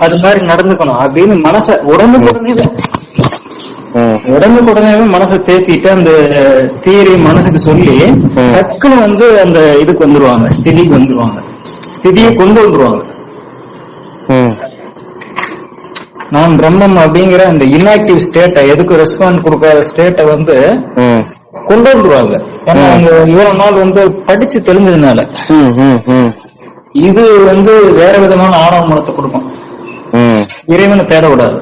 அது மாதிரி நடந்துக்கணும் அப்படின்னு மனச உடனுக்குடனே ம். உடனுக்குடனே மனசை தேத்திட்டு அந்த தியரி மனசுக்கு சொல்லி. டக்குன்னு வந்து அந்த இதுக்கு வந்துருவாங்க ஸ்திதிக்கு வந்துருவாங்க ஸ்திதியை கொண்டு வந்துருவாங்க. நான் பிரம்மம் அப்படிங்கிற அந்த இன்ஆக்டிவ் ஸ்டேட்டை எதுக்கு ரெஸ்பாண்ட் கொடுக்காத ஸ்டேட்டை வந்து. கொண்டு வந்துருவாங்க ஏன்னா. அவங்க இவ்வளவு நாள் வந்து படிச்சு தெரிஞ்சதுனால. இது வந்து வேற விதமான ஆணவ மனத்தை கொடுக்கும். இறைவனை தேடக்கூடாது.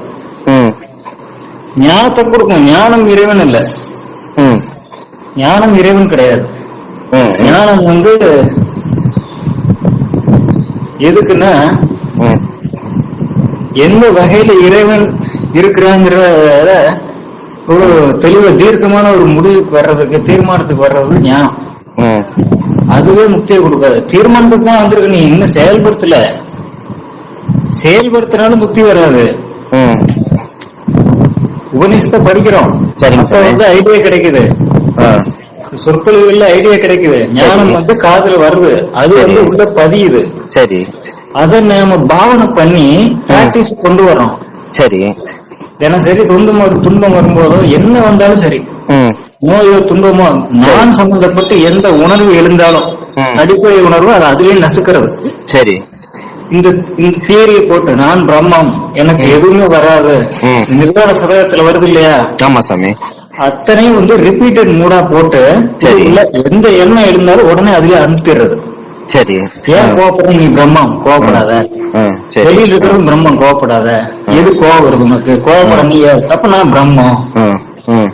ஞானத்தை கொடுக்கும் ஞானம் இறைவன் இல்ல. ஞானம் இறைவன் கிடையாது. ஞானம் வந்து எதுக்குன்னா. எந்த வகையில இறைவன் இருக்கிறாங்கிறத ஒரு தெளிவ தீர்க்கமான ஒரு முடிவுக்கு வர்றதுக்கு தீர்மானத்துக்கு வர்றது ஞானம். அதுவே முக்தியை கொடுக்காது தீர்மானத்துக்கு தான் வந்திருக்கு நீ இன்னும் செயல்படுத்தல செயல்படுத்தினாலும் முக்தி வராது. உபநிஷத்தை படிக்கிறோம். அப்ப. வந்து ஐடியா கிடைக்குது. சொற்பொழிவுல ஐடியா கிடைக்குது. ஞானம் வந்து காதுல வருது. அது. வந்து உள்ள பதியுது. சரி. அதை நாம பாவனை பண்ணி பிராக்டிஸ் கொண்டு வரோம் சரி. தினசரி துன்பம் துன்பம் வரும்போதோ என்ன வந்தாலும் சரி. நோயோ துன்பமோ நான் சம்பந்தப்பட்டு எந்த உணர்வு எழுந்தாலும். அடிப்படை உணர்வு அது அதுலயே நசுக்கிறது. சரி. இந்த இந்த தியரியை போட்டு நான் பிரம்மம் எனக்கு எதுவுமே வராது. நிர்வாண சதகத்துல வருது இல்லையா? ஆமா சாமி. அத்தனையும் வந்து ரிப்பீட்டட் மூடா போட்டு சரி. உள்ள எந்த எண்ணம் எழுந்தாலும் உடனே அதுலயே அனுப்பிடுறது. சரி. ஏன் கோவப்பட நீ பிரம்மம் கோவப்படாத. வெளியில இருக்கிறது பிரம்மம் கோவப்படாத. எது கோவம் வருது உனக்கு? கோவப்பட நீ? அப்ப நான் பிரம்மம்.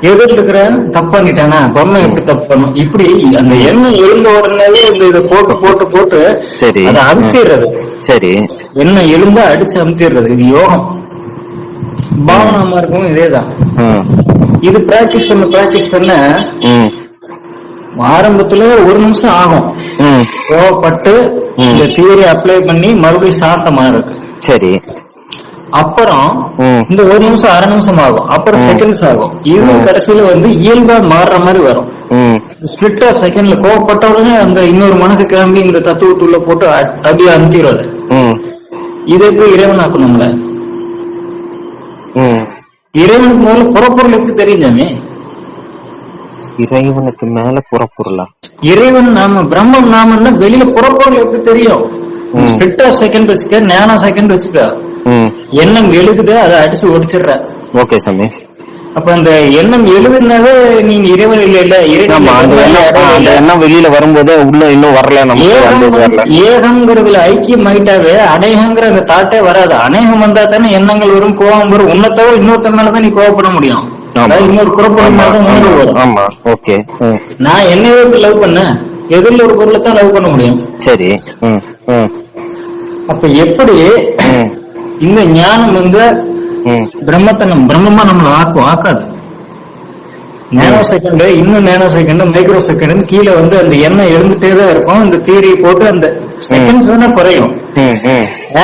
எதிர்ல இருக்கிற தப்பு பண்ணிட்டானா? பிரம்மம் எப்படி தப்பு பண்ணும்? இப்படி அந்த எண்ணம் எழுந்த உடனேவே இந்த இதை போட்டு போட்டு போட்டு சரி. அதை அமுத்திடுறது. சரி. எண்ணம் எழுந்தா அடிச்சு அமுத்திடுறது. இது யோகம். பாவனா மார்க்கும் இதேதான். இது பிராக்டிஸ் பண்ண பிராக்டிஸ் பண்ண. ஆரம்பத்துல ஒரு நிமிஷம் ஆகும். கோவப்பட்டு. இந்த தியரி அப்ளை பண்ணி மறுபடியும் சாந்தமா இருக்கு. சரி. அப்புறம். இந்த ஒரு நிமிஷம் அரை நிமிஷம் ஆகும் அப்புறம். செகண்ட்ஸ் ஆகும் இது. கடைசியில வந்து இயல்பா மாறுற மாதிரி வரும். ஸ்பிளிட் ஆஃப் செகண்ட்ல கோவப்பட்ட உடனே அந்த இன்னொரு மனசு கிளம்பி இந்த தத்துவத்துள்ள போட்டு அப்படியே அமுத்திடுறது ம். இதை எப்படி இறைவன் ஆக்கணும்ல. இறைவனுக்கு முதல்ல புறப்பொருள் எப்படி தெரியுஞ்சாமே இறைவனுக்கு மேல புறப்பொருளா இறைவன் நாம பிரம்மம் நாமன்னா வெளியில புறப்பொருள் எப்படி தெரியும். ஸ்பிளிட் ஆஃப் செகண்ட் வச்சுக்க நேனோ செகண்ட் ம். எண்ணம் எழுதுது அதை அடிச்சு ஒடிச்சிடுற. ஓகே சாமி. அப்ப அந்த எண்ணம் எழுதுனாவே நீங்க இறைவன் இல்ல இல்ல அந்த எண்ணம் வெளியில வரும்போது உள்ள இன்னும் வரல வரல. ஏகம்ங்கிறதுல ஐக்கியம் ஆயிட்டாவே அநேகங்கிற அந்த தாட்டே வராது. அநேகம் வந்தா தானே எண்ணங்கள் வரும் கோபம் வரும். உன்னை தவிர இன்னொருத்த மேலதான் நீ கோவப்பட முடியும். இன்னொரு புறப்பொருள் ஆமா, ஓகே. நான் என்னையே லவ் பண்ணேன் எதிரில் ஒரு பொருளை தான் லவ் பண்ண முடியும். சரி. அப்ப எப்படி. இந்த ஞானம் வந்து. பிரம்மத்தை நம்ம பிரம்மமா நம்மள ஆக்கும் ஆக்காது நேனோ செகண்ட் இன்னும் நேனோ செகண்ட் மைக்ரோ செகண்ட் கீழே வந்து அந்த எண்ணெய் எழுந்துட்டே தான் இருக்கும் இந்த தியரி போட்டு அந்த செகண்ட்ஸ் வேணா குறையும்.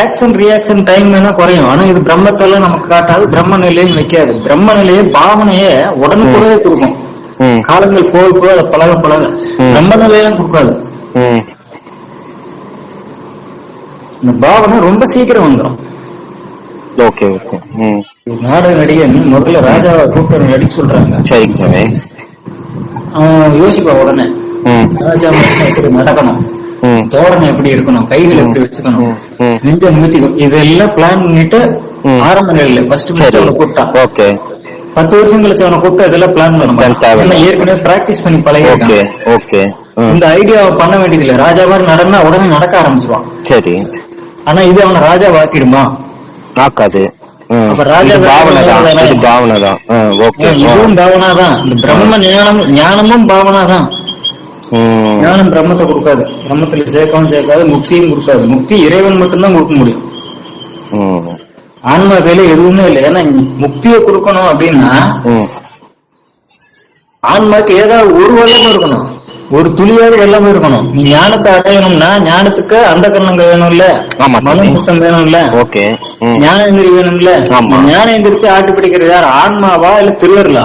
ஆக்ஷன் ரியாக்ஷன் டைம் வேணா குறையும் ஆனா இது பிரம்மத்தெல்லாம் நமக்கு காட்டாது பிரம்ம நிலையும் வைக்காது பிரம்ம நிலையை பாவனையே உடனுக்குடவே கொடுக்கும். காலங்கள் போக போக அதை பழக பழக. பிரம்ம நிலையெல்லாம் கொடுக்காது. இந்த பாவனை ரொம்ப சீக்கிரம் வந்துடும் ஓகே ஓகே ம். நாடக நடிகன் முதல்ல ராஜாவை கூப்பிட்டு நடிக்க சொல்றாங்க. சரிங்க சாமி அவன் யோசிப்பா உடனே. ராஜா எப்படி நடக்கணும். ம். தோரணை எப்படி இருக்கணும்? கைகள் எப்படி வச்சுக்கணும். நெஞ்ச நிமித்திக்கணும் இதெல்லாம் பிளான் பண்ணிட்டு. ஆரம்ப நிலையில ஃபர்ஸ்ட் சரி. அவனை கூப்பிட்டான். ஓகே பத்து வருஷம் கழிச்சு அவனை கூப்பிட்டு இதெல்லாம் பிளான் பண்ணணும் ஏற்கனவே பிராக்டிஸ் பண்ணி பழகி ஓகே ஓகே. இந்த ஐடியா பண்ண வேண்டியதில்லை. ராஜா மாதிரி நடனா உடனே நடக்க ஆரம்பிச்சிருவான். சரி. ஆனா இது அவனை ராஜா வாக்கிடுமா ஓகே. இதுவும் பாவனா தான் இந்த பிரம்ம ஞானம் ஞானமும் பாவனா தான். ஞானம் பிரம்மத்தை கொடுக்காது. பிரம்மத்துல சேர்க்கவும் சேர்க்காது முக்தியும் கொடுக்காது. முக்தி இறைவன் மட்டும்தான் கொடுக்க முடியும். ஆன்மா கையில எதுவுமே இல்லை. ஏன்னா முக்தியை கொடுக்கணும் அப்படின்னா. ஆன்மாக்கு ஏதாவது ஒரு வெள்ளமும் இருக்கணும். ஒரு துளியாவது வெள்ளமும் இருக்கணும். நீ ஞானத்தை அடையணும்னா ஞானத்துக்கு அந்த கண்ணங்க வேணும்ல சாமி. சுத்தம் வேணும்ல? ஓகே. ஞானேந்திரி வேணும்ல. ஞானேந்திரிச்சு ஆட்டு பிடிக்கிறது யார்? ஆன்மாவா இல்ல திருவருளா?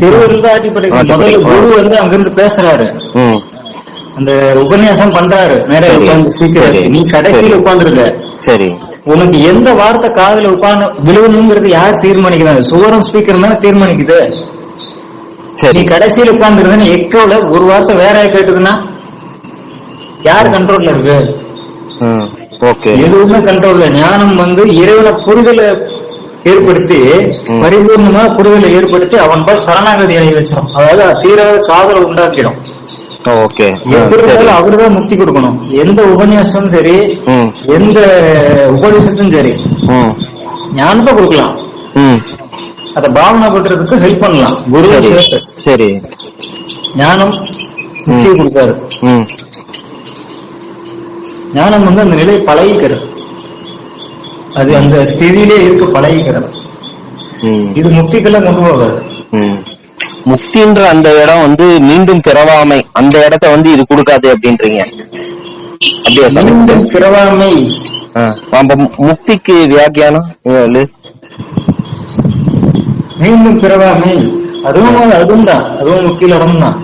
திருவருள் ஆட்டி முதல்ல. குரு வந்து அங்கிருந்து பேசுறாரு. அந்த உபன்யாசம் பண்றாரு. சரி. உட்கார்ந்து ஸ்பீக்கர் நீ கடைசியில. உட்கார்ந்துருக்க. சரி. உனக்கு எந்த வார்த்தை காதுல உட்கார்ந்து விழுவணுங்கிறது யார் தீர்மானிக்கிறாங்க? சுவரம் ஸ்பீக்கர் தானே தீர்மானிக்குது. சரி. கடைசியில உட்கார்ந்துருந்தேன்னு எக்கோல ஒரு வார்த்தை வேற கேட்டுதுன்னா? யார் கண்ட்ரோல்ல இருக்கு? ஓகே. எதுவுமே கண்ட்ரோல்ல ஞானம் வந்து இறைவனை புரிதலை ஏற்படுத்தி. பரிபூர்ணமா புரிதலை ஏற்படுத்தி அவன் பால் சரணாகதி அடைய வச்சோம் அதாவது தீராத காதலை உண்டாக்கிடும். ஓகே. அவருதான் முக்தி கொடுக்கணும். எந்த உபன்யாசமும் சரி எந்த உபதேசத்தும் சரி ஞானத்தை கொடுக்கலாம். அதை பாவனை பண்றதுக்கு ஹெல்ப் பண்ணலாம். குரு சரி. ஞானம் ம். ஞானம் வந்து அந்த நிலையை பழகிக்கிறது. அது அந்த ஸ்திதியிலே இருக்க பழகிக்கிறது. இது முக்திக்கெல்லாம் கொண்டு போகாது. முக்தின்ற அந்த இடம் வந்து மீண்டும் பிறவாமை. அந்த இடத்த வந்து இது கொடுக்காது அப்படின்றீங்க. அப்படியா? மீண்டும் பிறவாமை. முக்திக்கு வியாக்கியானம்? மீண்டும் பிறவாமை. அதுவும் அதுவும் தான் அதுவும் முக்கிய இடம் தான்.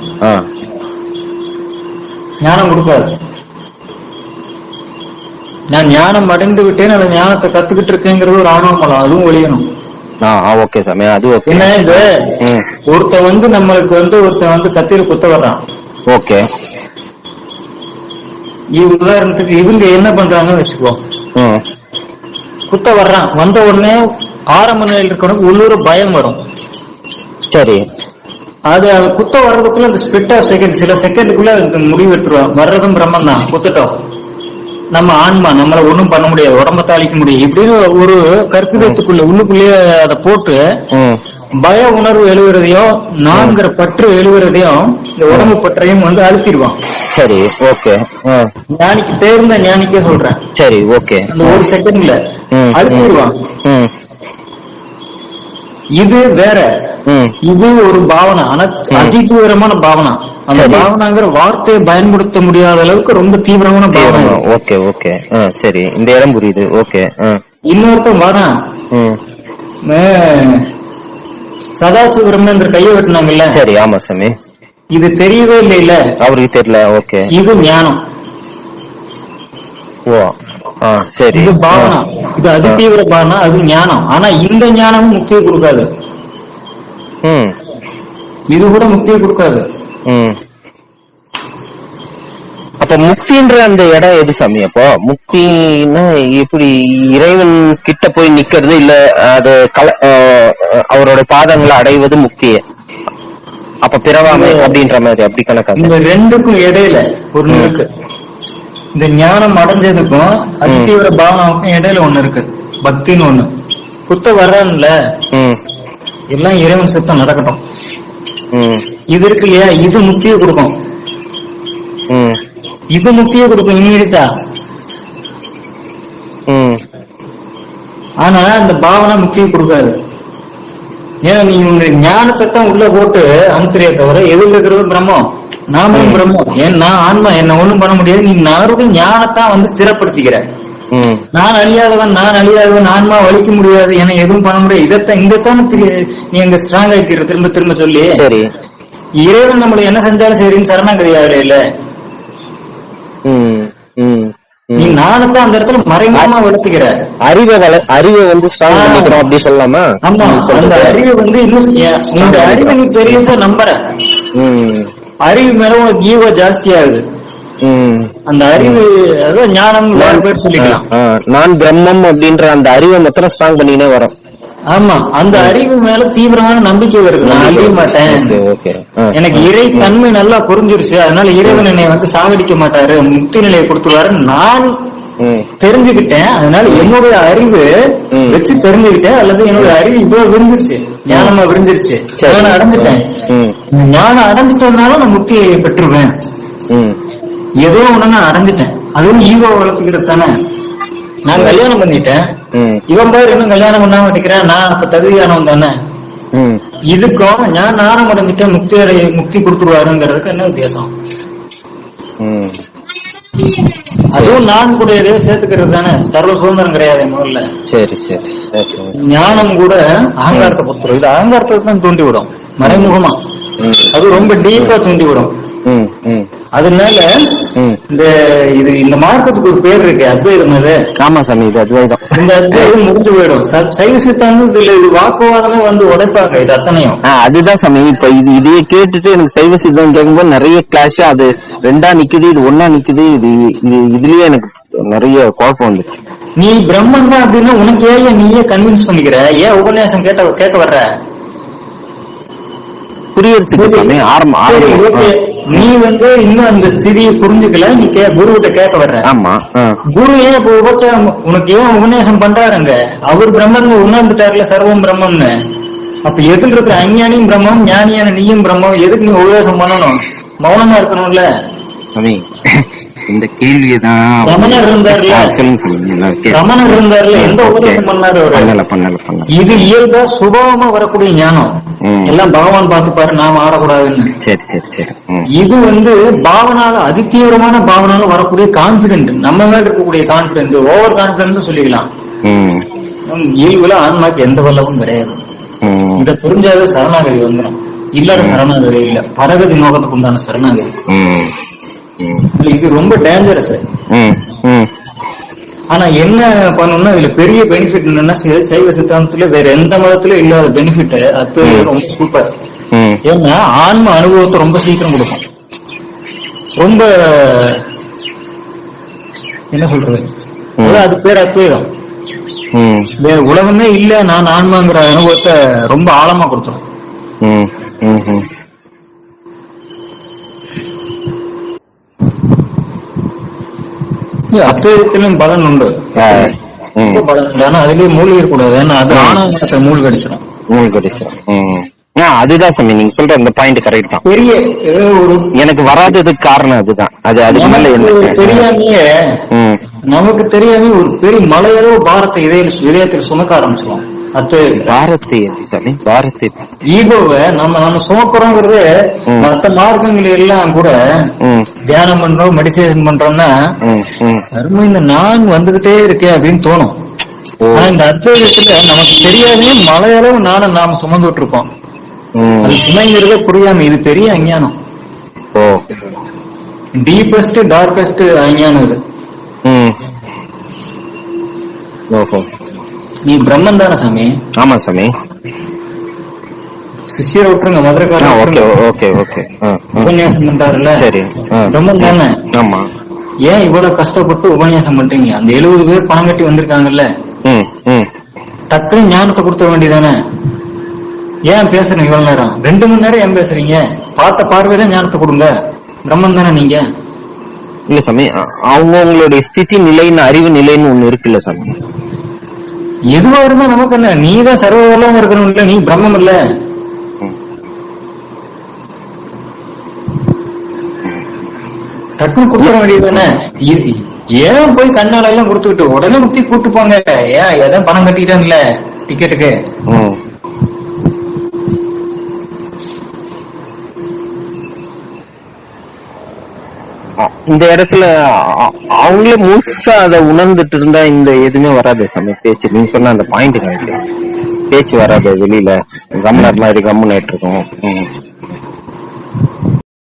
ஞானம் கொடுக்காது. நான் ஞானம் அடைந்து விட்டேன் அந்த ஞானத்தை கத்துக்கிட்டு இருக்கேங்கிறது ஒரு ஆணவமலம் அதுவும் ஒழியணும். ஆ ஆ, ஓகே சாமி. அது ஓகே என்ன இது? ம். ஒருத்தன் வந்து நம்மளுக்கு வந்து ஒருத்தன் வந்து கத்தியில குத்த வர்றான். ஓகே உதாரணத்துக்கு இவங்க என்ன பண்றாங்கன்னு வச்சுக்கோ. குத்த வர்றான். வந்த உடனே ஆரம்ப நிலையில் இருக்கிறவனுக்கு உள்ளூர பயம் வரும். சரி. அது குத்த வர்றதுக்குள்ள அந்த ஸ்பிட் ஆஃப் செகண்ட் சில செகண்டுக்குள்ள அதுக்கு முடிவு எடுத்துருவான் வர்றதும் பிரம்மம் தான் குத்துட்டோம். நம்ம ஆன்மா நம்மள ஒண்ணும் பண்ண முடியாது. உடம்ப தாளிக்க முடியும் இப்படின்னு ஒரு கற்பிதத்துக்குள்ள உள்ளுக்குள்ளேயே அதை போட்டு பய உணர்வு எழுவுறதையும் நான்கிற பற்று எழுவுறதையும் இந்த உடம்பு பற்றையும் வந்து அழுத்திடுவான் சரி ஓகே. ஞானிக்கு தேர்ந்த ஞானிக்கே சொல்றேன். சரி ஓகே. அந்த ஒரு செகண்ட்ல அழுத்திடுவான் இது வேற. இது ஒரு பாவனை. ஆனா அதிதீவிரமான பாவனை. அந்த. பாவனாங்கிற வார்த்தையை பயன்படுத்த முடியாத அளவுக்கு ரொம்ப தீவிரமான பாவனை. Okay okay. சரி. இந்த இடம் புரியுது. ஓகே இன்னொருத்தன் வரான். சதாசிவபிரம்மன் கையை வெட்டினாங்கல்ல. சரி ஆமா சாமி. இது தெரியவே இல்லைல்ல. அவருக்கு தெரியல. ஓகே. இது ஞானம். ஓ. சரி. இது பாவனா. இது அதிதீவிர பாவனா அது ஞானம். ஆனா இந்த ஞானமும் முக்தியை கொடுக்காது. இது கூட முக்தியை கொடுக்காது. அப்ப முக்தின்ற அந்த இடம் எது சாமி அப்போ? முக்தின்னா எப்படி இறைவன் கிட்ட போய் நிக்கிறது இல்ல அது கல அவரோட பாதங்களை அடைவது முக்தி அப்ப பிறவாமை அப்படின்ற மாதிரி அப்படி கணக்காங்க இந்த ரெண்டுக்கும் இடையில. இருக்கு. இந்த ஞானம் அடைஞ்சதுக்கும் அதிதீவிர பாவனாவுக்கும் இடையில ஒண்ணு இருக்கு. பக்தின்னு ஒண்ணு. குத்த வர்றான்ல எல்லாம் இறைவன் சித்தம் நடக்கட்டும். இது இருக்கு இல்லையா? இது முக்தியை கொடுக்கும். இது முக்தியை கொடுக்கும். இமீடியட்டா ம். ஆனா அந்த பாவனை முக்தியை கொடுக்காது. ஏன்னா நீ உங்க ஞானத்தை தான் உள்ள போட்டு அமுத்திரியே தவிர எதில் இருக்கிறது பிரம்மம்? நாமும். பிரம்மம் ஏன் நான் ஆன்மா என்ன ஒண்ணும் பண்ண முடியாது. நீ மறுபடியும் ஞானத்தான் வந்து ஸ்திரப்படுத்திக்கிற. நான் அழியாதவன் நான் அழியாதவன் ஆன்மா வலிக்க முடியாது என எதுவும் பண்ண முடியாது. இதைத்தான் இதைத்தான் நீ அங்க ஸ்ட்ராங் ஆக்கிற திரும்ப திரும்ப சொல்லி. சரி. இறைவன் நம்மள என்ன செஞ்சாலும் சரின்னு சரணாகதி ஆகல இல்ல. நீ ம் நானத்தான் அந்த இடத்துல மறைமுகமா வளர்த்துக்கிற. அறிவை வள அறிவை வந்து ஸ்ட்ராங். பண்ணிக்கிறோம் அப்படி சொல்லலாமா? ஆமா. அந்த. அறிவு வந்து இன்னும் இந்த அறிவை நீ பெரியசா நம்புற. அறிவு மேல உனக்கு ஈவோ ஜாஸ்தி ஆகுது ம். அந்த அறிவு அதான் ஞானம் வேற பேர் சொல்லிக்கலாம். நான் பிரம்மம் அப்படின்ற அந்த அறிவை மொத்தம் ஸ்ட்ராங் பண்ணினே வரும். ஆமா அந்த அறிவு மேல தீவிரமான நம்பிக்கை வருது. நான் அழிய மாட்டேன். எனக்கு. இறை தன்மை நல்லா புரிஞ்சிருச்சு. அதனால இறைவன் என்னை வந்து சாகடிக்க மாட்டாரு. முக்தி நிலையை கொடுத்துருவாரு நான் ம், தெரிஞ்சுக்கிட்டேன். அதனால என்னுடைய அறிவு. வச்சு தெரிஞ்சுக்கிட்டேன். அல்லது என்னுடைய அறிவு இவ்வளவு விரிஞ்சிருச்சு ஞானமா விரிஞ்சிருச்சு. சரி. ஞானம் அடைஞ்சிட்டேன் ஞானம் அடைஞ்சிட்டதுனால நான் முக்தியை பெற்றுருவேன். ஏதோ ஒண்ணு நான் அடைஞ்சிட்டேன் அதுவும் ஈகோ வளர்த்துக்கிறது தானே. நான் கல்யாணம் பண்ணிட்டேன். இவன் பேர் இன்னும் கல்யாணம் பண்ணாம மாட்டேங்கிறேன் நான் அப்ப தகுதியானவன் தானே. இதுக்கும் நான் நாணம் அடைஞ்சிட்டேன். முக்தி அடைய முக்தி கொடுத்துருவாருங்கிறதுக்கு என்ன வித்தியாசம். அதுவும் நான் கூட எதையோ சேர்த்துக்கிறது தானே? சர்வ சுதந்திரம் கிடையாது முதல்ல சரி சரி ஞானம் கூட அகங்காரத்தை பொறுத்துரும். இது அகங்காரத்தை தான் தூண்டி விடும் மறைமுகமா அது ரொம்ப டீப்பா தூண்டி விடும். அதனால. இந்த இது இந்த மார்க்கத்துக்கு ஒரு பேர் இருக்கு அத்வைதம் அது ஆமா சாமி இது அத்வைதம். இந்த அத்வைதம் முடிஞ்சு போயிடும். சைவ சித்தாந்தம் இது வாக்குவாதமே வந்து உடைப்பாங்க இது அத்தனையும். அதுதான் சாமி இப்ப இது இதையே கேட்டுட்டு எனக்கு சைவ சித்தம் கேட்கும்போது நிறைய கிளாஷ் அது ரெண்டா நிக்குது இது ஒன்னா நிக்குது இது இது இதுலயே எனக்கு நிறைய குழப்பம் வந்துச்சு. நீ பிரம்மன் தான் அப்படின்னா உனக்கு ஏன் நீயே கன்வின்ஸ் பண்ணிக்கிற? ஏன் உபன்யாசம் கேட்ட கேட்க வர்ற? ஆரம்பம். ஆரம்பம் நீ வந்து இன்னும் அந்த ஸ்திதியை புரிஞ்சுக்கல நீ கே குருகிட்ட கேட்க வர்ற. ஆமா. குரு ஏன் இப்ப உபச்சாரம் உனக்கு ஏன் உபநேசம் பண்றாருங்க அவர் பிரம்மன் உணர்ந்துட்டாருல சர்வம் பிரம்மம்னு அப்ப எதில் இருக்கிற அஞ்ஞானியும் பிரம்மம் ஞானியான நீயும் பிரம்மம் எதுக்கு நீ உபதேசம் பண்ணணும்? மௌனமா இருக்கணும்ல. சாமி இந்த கேள்வியை ரமணர் இருந்தார்ல? சொல்லுங்க சாமி நான் கேட்கிறேன். ரமணர் இருந்தார்ல? எந்த உபதேசம் பண்ணாரு அவரு? பண்ணல பண்ணல பண்ணல. இது இயல்பா சுபாவமா வரக்கூடிய ஞானம். எல்லாம் பகவான் பார்த்துப்பாரு நாம ஆடக்கூடாதுன்னு. சரி சரி சரி. இது வந்து பாவனால அதிதீவிரமான பாவனால வரக்கூடிய கான்பிடென்ட் நம்ம மேல இருக்கக்கூடிய கான்பிடென்ட் ஓவர் கான்பிடன்ஸ் சொல்லிக்கலாம். இயல்புல ஆன்மாக்கு எந்த வல்லவும் கிடையாது. இத புரிஞ்சாவே சரணாகதி வந்துடும் இல்லாத சரணாகதி இல்ல. பரகதி நோக்கத்துக்கு உண்டான சரணாகதி. இது ரொம்ப டேஞ்சரஸ். ஆனா என்ன பண்ணணும்னா இதுல பெரிய பெனிஃபிட் என்னன்னா சைவ சித்தாந்தத்துல வேற எந்த மதத்திலும் இல்லாத பெனிஃபிட் அது ரொம்ப சூப்பர். ஏன்னா ஆன்ம அனுபவத்தை ரொம்ப சீக்கிரம் கொடுக்கும். ரொம்ப என்ன சொல்றது? அது பேர் அத்வைதம் உலகமே இல்ல நான் ஆன்மாங்கிற அனுபவத்தை ரொம்ப ஆழமா கொடுத்துரும். அத்வைதத்திலும் பலன் உண்டு. பலன் ஆனா அதுலயே மூழ்கி இருக்கக்கூடாது. ஏன்னா அது ஆணவத்தை மூழ்கி அடிச்சிடும் மூணு கிடைச்சிரும் ம். ஆ, அதுதான் சாமி. நீங்க சொல்ற அந்த பாயிண்ட் கரெக்ட் தான். பெரிய ஒரு எனக்கு வராததுக்கு காரணம் அதுதான். அது அதுக்கு மேல தெரியாமையே. நமக்கு தெரியாம ஒரு பெரிய மலையளவு பாரத்தை இதய இதயத்தில் சுமக்க ஆரம்பிச்சிடும் பாரத்தை பாரத்தை ஈகோவை நம்ம நம்ம சுமக்கிறோங்கிறது ம். மற்ற மார்க்கங்கள் எல்லாம் கூட. தியானம் பண்றோம் மெடிடேஷன் பண்றோம்னா ம். ம். அருமை இந்த நான் வந்துகிட்டே இருக்கே அப்படின்னு தோணும். ஆனா இந்த அத்வைதத்துல நமக்கு தெரியாதே மலையளவு நானை நாம சுமந்துட்டு இருக்கோம். அது சுமைங்கிறதே புரியாம இது பெரிய அஞ்ஞானம் ஓ டீப்பஸ்ட் டார்கஸ்ட் அஞ்ஞானம் இது. ஓஹோ நீ பிரம்மன் தானே சாமி? ஆமா சாமி. சிஷியரை விட்டுருங்க மதுரைக்காரன் ஓகே. Okay okay. உபன்யாசம் பண்றாருல்ல? சரி. பிரம்மன் தானே? ஆமா. ஏன் இவ்வளவு கஷ்டப்பட்டு உபன்யாசம் பண்றீங்க? அந்த எழுபது பேர் பணம் கட்டி வந்திருக்காங்கல்ல? டக்குனு ஞானத்தை கொடுத்த வேண்டியதானே ஏன் பேசுறீங்க இவ்வளவு நேரம்? ரெண்டு மணி நேரம் ஏன் பேசுறீங்க? பார்த்த பார்வையில ஞானத்தை கொடுங்க. பிரம்மன் தானே நீங்க? இல்ல சாமி அ- அவங்கவங்களுடைய ஸ்திதி நிலைன்னு அறிவு நிலைன்னு ஒண்ணு இருக்குல்ல சாமி? எதுவா இருந்தா நமக்கு என்ன? நீ தான் சர்வவெல்லாம் இருக்கணும் இல்ல நீ பிரம்மம் இல்ல. ம். டக்குனு கொடுத்துட வேண்டியது தானே? ஏன் போய் கண்ணால எல்லாம் கொடுத்துக்கிட்டு உடனே முத்தி கூட்டு போங்க? ஏன் எதாவது பணம் கட்டிட்டான்ல டிக்கெட்டுக்கு இந்த இடத்துல அவங்களே முழுசா அதை உணர்ந்துட்டு இருந்தா இந்த எதுவுமே வராது சாமி பேச்சு. நீங்க சொன்ன அந்த பாயிண்ட் பேச்சு வராது வெளியில. கம்னர் மாதிரி கம்முன்னு இருக்கும்.